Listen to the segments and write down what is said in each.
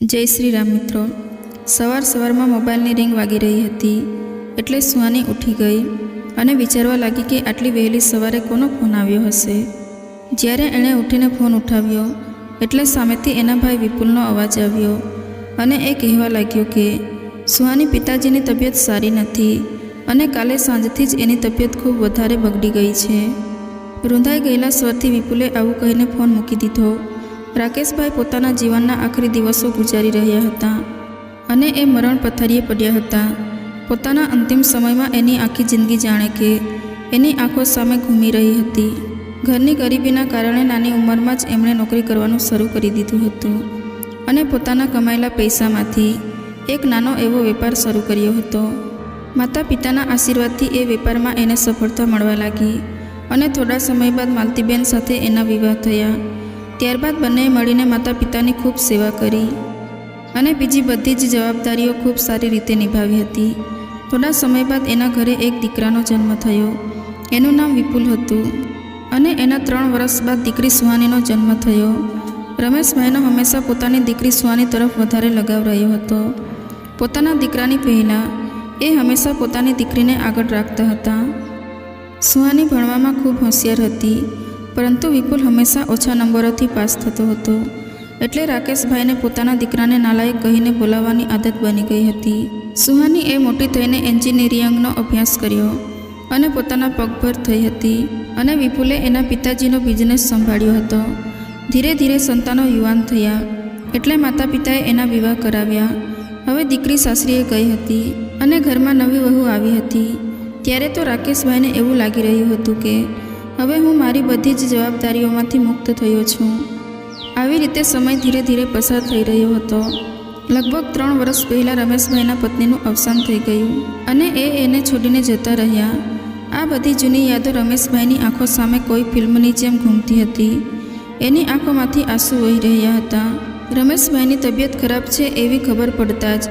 જય શ્રી રામ મિત્રો. સવાર સવારમાં મોબાઈલની રિંગ વાગી રહી હતી, એટલે સુહાની ઉઠી ગઈ અને વિચારવા લાગી કે આટલી વહેલી સવારે કોનો ફોન આવ્યો હશે. જ્યારે એણે ઉઠીને ફોન ઉઠાવ્યો, એટલે સામેથી એના ભાઈ વિપુલનો અવાજ આવ્યો અને એ કહેવા લાગ્યો કે, સુહાની પિતાજીની તબિયત સારી નથી અને કાલે સાંજથી જ એની તબિયત ખૂબ વધારે બગડી ગઈ છે. રૂંધાઈ ગયેલા સ્વરથી વિપુલે આવું કહીને ફોન મૂકી દીધો રાકેશભાઈ પોતાના જીવનના આખરી દિવસો ગુજારી રહ્યા હતા અને એ મરણ પથારીએ પડ્યા હતા. પોતાના અંતિમ સમયમાં એની આખી જિંદગી જાણે કે એની આંખો સામે ઘૂમી રહી હતી. ઘરની ગરીબીના કારણે નાની ઉંમરમાં જ એમણે નોકરી કરવાનું શરૂ કરી દીધું હતું અને પોતાના કમાયેલા પૈસામાંથી એક નાનો એવો વેપાર શરૂ કર્યો હતો. માતા પિતાના આશીર્વાદથી એ વેપારમાં એને સફળતા મળવા લાગી અને થોડા સમય બાદ માલતીબેન સાથે એના વિવાહ થયા. ત્યારબાદ બંનેએ મળીને માતા પિતાની ખૂબ સેવા કરી અને બીજી બધી જ જવાબદારીઓ ખૂબ સારી રીતે નિભાવી હતી. થોડા સમય બાદ એના ઘરે એક દીકરાનો જન્મ થયો. એનું નામ વિપુલ હતું અને એના ત્રણ વર્ષ બાદ દીકરી સુહાનીનો જન્મ થયો. રમેશભાઈનો હંમેશા પોતાની દીકરી સુહાની તરફ વધારે લગાવ રહ્યો હતો. પોતાના દીકરાની પહેલાં એ હંમેશા પોતાની દીકરીને આગળ રાખતા હતા. સુહાની ભણવામાં ખૂબ હોશિયાર હતી. પરંતુ વિપુલ હંમેશા ઓછા નંબરોથી પાસ થતો હતો. એટલે રાકેશભાઈને પોતાના દીકરાને નાલાયક કહીને બોલાવવાની આદત બની ગઈ હતી. સુહાની એ મોટી થઈને એન્જિનિયરિંગનો અભ્યાસ કર્યો અને પોતાના પગભર થઈ હતી અને વિપુલે એના પિતાજીનો બિઝનેસ સંભાળ્યો હતો. ધીરે ધીરે સંતાનો યુવાન થયા એટલે માતા પિતાએ એના વિવાહ કરાવ્યા. હવે દીકરી સાસરીએ ગઈ હતી અને ઘરમાં નવી વહુ આવી હતી. ત્યારે તો રાકેશભાઈને એવું લાગી રહ્યું હતું કે હવે હું મારી બધી જ જવાબદારીઓમાંથી મુક્ત થયો છું. આવી રીતે સમય ધીરે ધીરે પસાર થઈ રહ્યો હતો. લગભગ ત્રણ વર્ષ પહેલાં રમેશભાઈના પત્નીનું અવસાન થઈ ગયું અને એ એને છોડીને જતા રહ્યા. આ બધી જૂની યાદો રમેશભાઈની આંખો સામે કોઈ ફિલ્મની જેમ ઘૂમતી હતી. એની આંખોમાંથી આંસુ વહી રહ્યા હતા. રમેશભાઈની તબિયત ખરાબ છે એવી ખબર પડતા જ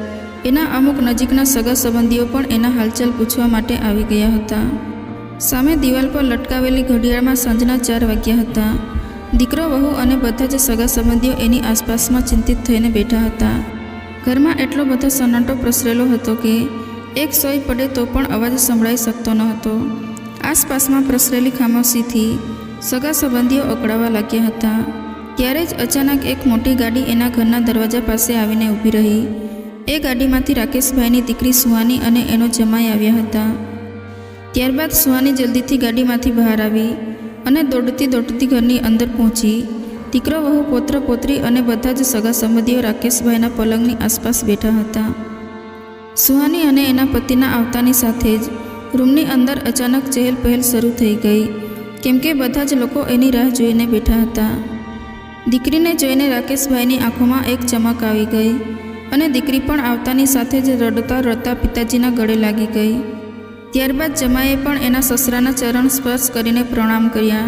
એના અમુક નજીકના સગા સંબંધીઓ પણ એના હાલચાલ પૂછવા માટે આવી ગયા હતા. સામે દિવાલ પર લટકાવેલી ઘડિયાળમાં સાંજના ચાર વાગ્યા હતા. દીકરો, વહુ અને બધા જ સગા સંબંધીઓ એની આસપાસમાં ચિંતિત થઈને બેઠા હતા. ઘરમાં એટલો બધો સન્નાટો પ્રસરેલો હતો કે એક સોય પડે તો પણ અવાજ સંભળાઈ શકતો ન હતો. આસપાસમાં પ્રસરેલી ખામોશીથી સગા સંબંધીઓ અકળાવા લાગ્યા હતા. ત્યારે જ અચાનક એક મોટી ગાડી એના ઘરના દરવાજા પાસે આવીને ઊભી રહી. એ ગાડીમાંથી રાકેશભાઈની દીકરી સુહાની અને એનો જમાઈ આવ્યા હતા. ત્યારબાદ સુહાની જલ્દીથી ગાડીમાંથી બહાર આવી અને દોડતી દોડતી ઘરની અંદર પહોંચી. દીકરો, વહુ, પોત્ર, પોત્રી અને બધા જ સગા સંબંધીઓ રાકેશભાઈના પલંગની આસપાસ બેઠા હતા. સુહાની અને એના પતિના આવતાની સાથે જ રૂમની અંદર અચાનક ચહેલ પહેલ શરૂ થઈ ગઈ, કેમ કે બધા જ લોકો એની રાહ જોઈને બેઠા હતા. દીકરીને જોઈને રાકેશભાઈની આંખોમાં એક ચમક આવી ગઈ અને દીકરી પણ આવતાની સાથે જ રડતા રડતા પિતાજીના ગળે લાગી ગઈ. ત્યારબાદ જમાએ પણ એના સસરાના ચરણ સ્પર્શ કરીને પ્રણામ કર્યા.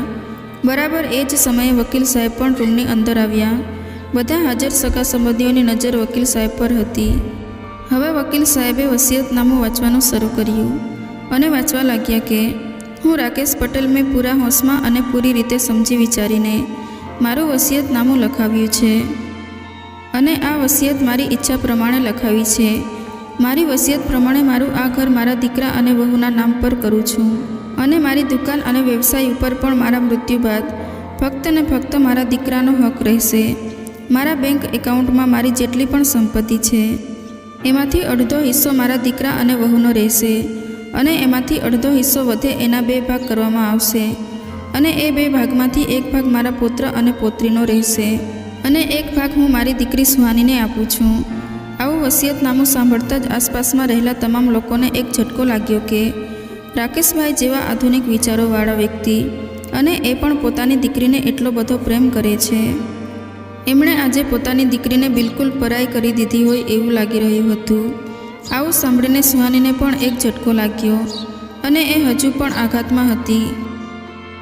બરાબર એ જ સમયે વકીલ સાહેબ પણ રૂમની અંદર આવ્યા. બધા હાજર સગા સંબંધીઓની નજર વકીલ સાહેબ પર હતી. હવે વકીલ સાહેબે વસિયતનામું વાંચવાનું શરૂ કર્યું અને વાંચવા લાગ્યા કે, હું રાકેશ પટેલ મેં પૂરા હોંશમાં અને પૂરી રીતે સમજી વિચારીને મારું વસિયતનામું લખાવ્યું છે. અને આ વસિયત મારી ઈચ્છા પ્રમાણે લખાવી છે. મારી વસિયત પ્રમાણે મારું આ ઘર મારા દીકરા અને વહુના નામ પર કરું છું. અને મારી દુકાન અને વ્યવસાય ઉપર પણ મારા મૃત્યુ બાદ ફક્ત ને ફક્ત મારા દીકરાનો હક રહેશે. મારા બેંક એકાઉન્ટમાં મારી જેટલી પણ સંપત્તિ છે. એમાંથી અડધો હિસ્સો મારા દીકરા અને વહુનો રહેશે. અને એમાંથી અડધો હિસ્સો વધે એના બે ભાગ કરવામાં આવશે. અને એ બે ભાગમાંથી એક ભાગ મારા પુત્ર અને પોત્રીનો રહેશે. અને એક ભાગ હું મારી દીકરી સુહાનીને આપું છું. આવું વસિયતનામું સાંભળતા જ આસપાસમાં રહેલા તમામ લોકોને એક ઝટકો લાગ્યો કે, રાકેશભાઈ જેવા આધુનિક વિચારોવાળા વ્યક્તિ અને એ પણ પોતાની દીકરીને એટલો બધો પ્રેમ કરે છે. એમણે આજે પોતાની દીકરીને બિલકુલ પરાઈ કરી દીધી હોય એવું લાગી રહ્યું હતું. આવું સાંભળીને સુહાનીને પણ એક ઝટકો લાગ્યો અને એ હજુ પણ આઘાતમાં હતી.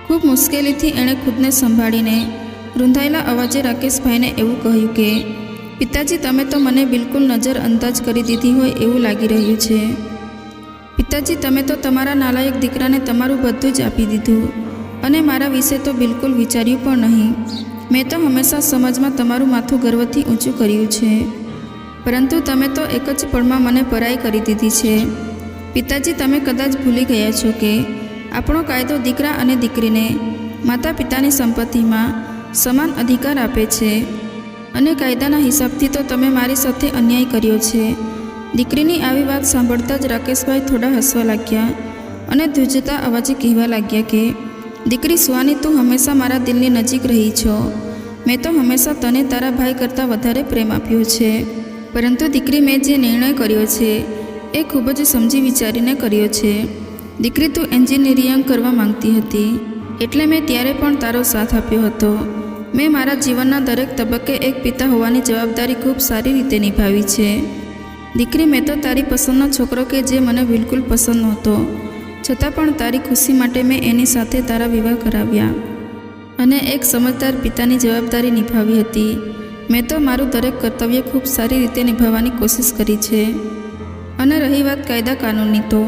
ખૂબ મુશ્કેલીથી એણે ખુદને સંભાળીને રૂંધાયેલા અવાજે રાકેશભાઈને એવું કહ્યું કે પિતાજી, તમે તો મને બિલકુલ નજર અંદાજ કરી દીધી હોય એવું લાગી રહ્યું છે. પિતાજી, તમે તો તમારા નાલાયક દીકરાને તમારું બધું જ આપી દીધું અને મારા વિશે તો બિલકુલ વિચાર્યું પણ નહીં. મેં તો હંમેશા સમાજમાં તમારું માથું ગર્વથી ઊંચું કર્યું છે. પરંતુ તમે તો એક જ પળમાં મને પરાઈ કરી દીધી છે. પિતાજી, તમે કદાચ ભૂલી ગયા છો કે આપણો કાયદો દીકરા અને દીકરીને માતા પિતાની સંપત્તિમાં સમાન અધિકાર આપે છે. અને કાયદાના હિસાબથી તો તમે મારી સાથે અન્યાય કર્યો છે. દીકરીની આવી વાત સાંભળતા જ રાકેશભાઈ થોડા હસવા લાગ્યા અને ધ્રુજતા અવાજે કહેવા લાગ્યા કે, દીકરી સુવાની તું હંમેશા મારા દિલની નજીક રહી છો. મેં તો હંમેશા તને તારા ભાઈ કરતાં વધારે પ્રેમ આપ્યો છે. પરંતુ દીકરી મેં જે નિર્ણય કર્યો છે, એ ખૂબ જ સમજી વિચારીને કર્યો છે. દીકરી તું એન્જિનિયરિંગ કરવા માંગતી હતી. એટલે મેં ત્યારે પણ તારો સાથ આપ્યો હતો. મેં મારા જીવનના દરેક તબક્કે એક પિતા હોવાની જવાબદારી ખૂબ સારી રીતે નિભાવી છે. દીકરી, મેં તો તારી પસંદનો છોકરો કે જે મને બિલકુલ પસંદ નહોતો. છતાં પણ તારી ખુશી માટે મેં એની સાથે તારા વિવાહ કરાવ્યા અને એક સમજદાર પિતાની જવાબદારી નિભાવી હતી. મેં તો મારું દરેક કર્તવ્ય ખૂબ સારી રીતે નિભાવવાની કોશિશ કરી છે. અને રહી વાત કાયદા કાનૂનની તો.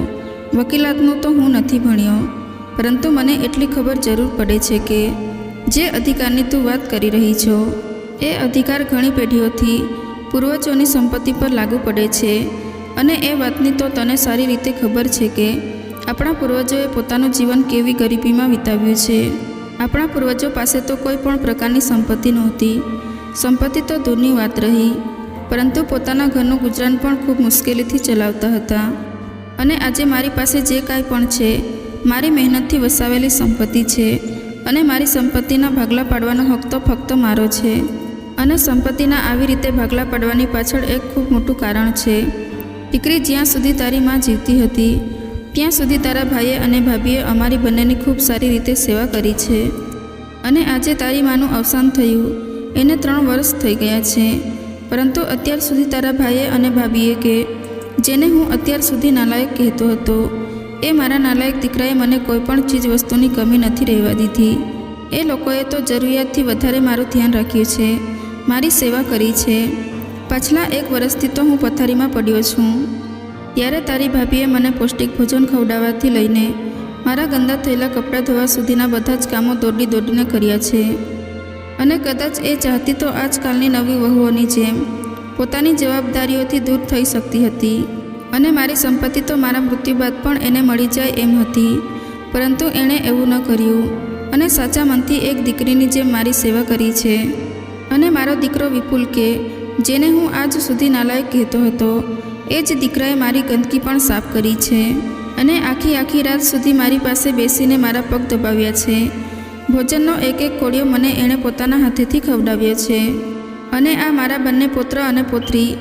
વકીલાતનું તો હું નથી ભણ્યો, પરંતુ મને એટલી ખબર જરૂર પડે છે કે જે અધિકારની તું વાત કરી રહી છો, એ અધિકાર ઘણી પેઢીઓથી પૂર્વજોની સંપત્તિ પર લાગુ પડે છે અને એ વાતની તો તને સારી રીતે ખબર છે કે આપણા પૂર્વજોએ પોતાનું જીવન કેવી ગરીબીમાં વિતાવ્યું છે. આપણા પૂર્વજો પાસે તો કોઈ પણ પ્રકારની સંપત્તિ નહોતી. સંપત્તિ તો દૂરની વાત રહી, પરંતુ પોતાના ઘરનું ગુજરાન પણ ખૂબ મુશ્કેલીથી ચલાવતા હતા. અને આજે મારી પાસે જે કાંઈ પણ છે, મારી મહેનતથી વસાવેલી સંપત્તિ છે. અને મારી સંપત્તિના ભાગલા પાડવાનો હક તો ફક્ત મારો છે. અને સંપત્તિના આવી રીતે ભાગલા પાડવાની પાછળ એક ખૂબ મોટું કારણ છે. દીકરી જ્યાં સુધી તારી માં જીવતી હતી, ત્યાં સુધી તારા ભાઈએ અને ભાભીએ અમારી બંનેની ખૂબ સારી રીતે સેવા કરી છે. અને આજે તારી માનું અવસાન થયું. એને ત્રણ વર્ષ થઈ ગયા છે. પરંતુ અત્યાર સુધી તારા ભાઈએ અને ભાભીએ કે, જેને હું અત્યાર સુધી નાલાયક કહેતો હતો એ મારા નાલાયક દીકરાએ મને કોઈ પણ ચીજ વસ્તુની કમી નથી રહેવા દીધી. એ લોકોએ તો જરૂરિયાતથી વધારે મારું ધ્યાન રાખ્યું છે. મારી સેવા કરી છે. પાછલા એક વર્ષથી તો હું પથારીમાં પડ્યો છું. ત્યારે તારી ભાભીએ મને પૌષ્ટિક ભોજન ખવડાવવાથી લઈને મારા ગંદા થયેલા કપડાં ધોવા સુધીના બધા જ કામો દોડી દોડીને કર્યા છે. અને કદાચ એ ચાહતી તો આજકાલની નવી વહુઓની જેમ પોતાની જવાબદારીઓથી દૂર થઈ શકતી હતી. અને મારી સંપત્તિ તો મારા મૃત્યુ બાદ પણ એને મળી જાય એમ હતી. પરંતુ એણે એવું ન કર્યું. અને સાચા મનથી એક દીકરીની જેમ મારી સેવા કરી છે. અને મારો દીકરો વિપુલ કે, જેને હું આજ સુધી નાલાયક કહેતો હતો, એ જ દીકરાએ મારી ગંદકી પણ સાફ કરી છે. અને આખી આખી રાત સુધી મારી પાસે બેસીને મારા પગ દબાવ્યા છે. ભોજનનો એક એક કોળિયો મને એણે પોતાના હાથેથી ખવડાવ્યો છે. અને આ મારા બંને પુત્ર અને પુત્રી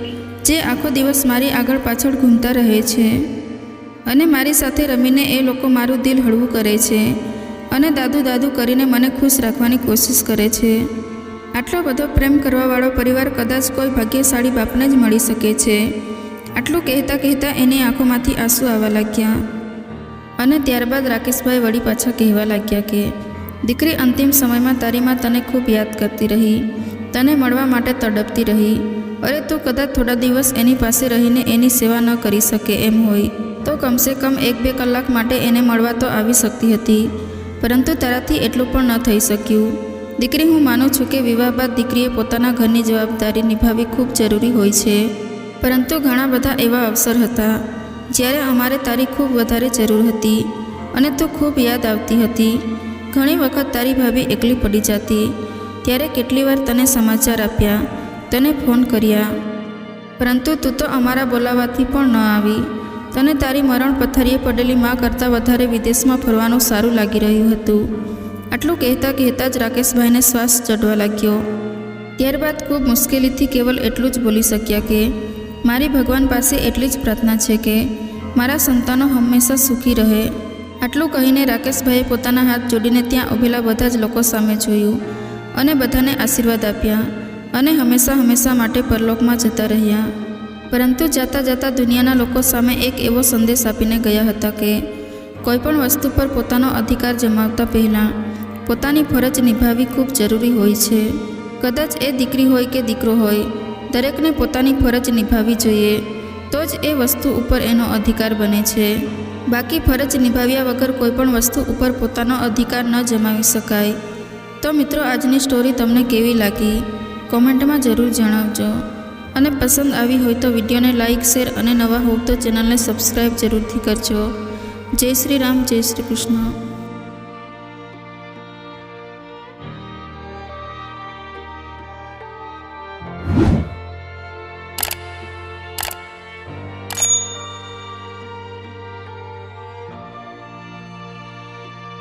જે આખો દિવસ મારી આગળ પાછળ ઘૂમતા રહે છે અને મારી સાથે રમીને એ લોકો મારું દિલ હળવું કરે છે અને દાદુ દાદુ કરીને મને ખુશ રાખવાની કોશિશ કરે છે. આટલો બધો પ્રેમ કરવાવાળો પરિવાર કદાચ કોઈ ભાગ્યશાળી બાપને જ મળી શકે છે. આટલું કહેતા કહેતા એની આંખોમાંથી આંસુ આવવા લાગ્યા અને ત્યારબાદ રાકેશભાઈ વળી પાછા કહેવા લાગ્યા કે, દીકરી, અંતિમ સમયમાં તારી માં તને ખૂબ યાદ કરતી રહી. તને મળવા માટે તડપતી રહી. અરે તું કદાચ થોડા દિવસ એની પાસે રહીને એની સેવા ન કરી શકે એમ હોય. તો કમસે કમ એક બે કલાક માટે એને મળવા તો આવી શકતી હતી. પરંતુ તારાથી એટલું પણ ન થઈ શક્યું. દીકરી હું માનું છું કે વિવાહ બાદ દીકરીએ પોતાના ઘરની જવાબદારી નિભાવવી ખૂબ જરૂરી હોય છે. પરંતુ ઘણા બધા એવા અવસર હતા, જ્યારે અમારે તારી ખૂબ વધારે જરૂર હતી અને તું ખૂબ યાદ આવતી હતી. ઘણી વખત તારી ભાભી એકલી પડી જતી, ત્યારે કેટલી વાર તને સમાચાર આપ્યા તને ફોન કર્યા. પરંતુ તું તો અમારા બોલાવાથી પણ ન આવી. તને તારી મરણ પથારીએ પડેલી માં કરતાં વધારે વિદેશમાં ફરવાનું સારું લાગી રહ્યું હતું. આટલું કહેતા કહેતા જ રાકેશભાઈને શ્વાસ ચડવા લાગ્યો. ત્યારબાદ ખૂબ મુશ્કેલીથી કેવલ એટલું જ બોલી શક્યા કે, મારી ભગવાન પાસે એટલી જ પ્રાર્થના છે કે, મારા સંતાનો હંમેશા સુખી રહે. આટલું કહીને રાકેશભાઈએ પોતાના હાથ જોડીને ત્યાં ઊભેલા બધા જ લોકો સામે જોયું અને બધાને આશીર્વાદ આપ્યા. અને હંમેશા હંમેશા માટે પરલોકમાં જતા રહ્યા. પરંતુ જતા જતા દુનિયાના લોકો સામે એક એવો સંદેશ આપીને ગયા હતા કે કોઈપણ વસ્તુ પર પોતાનો અધિકાર જમાવતા પહેલાં, પોતાની ફરજ નિભાવવી ખૂબ જરૂરી હોય છે. કદાચ એ દીકરી હોય કે દીકરો હોય, દરેકને પોતાની ફરજ નિભાવવી જોઈએ, તો જ એ વસ્તુ ઉપર એનો અધિકાર બને છે. બાકી ફરજ નિભાવ્યા વગર કોઈપણ વસ્તુ ઉપર પોતાનો અધિકાર ન જમાવી શકાય. તો મિત્રો, આજની સ્ટોરી તમને કેવી લાગી? કોમેન્ટમાં જરૂર જણાવજો. અને પસંદ આવી હોય તો વિડીયોને લાઇક શેર અને નવા હોવ તો ચેનલને સબસ્ક્રાઈબ જરૂરથી કરજો. જય શ્રી રામ, જય શ્રી કૃષ્ણ.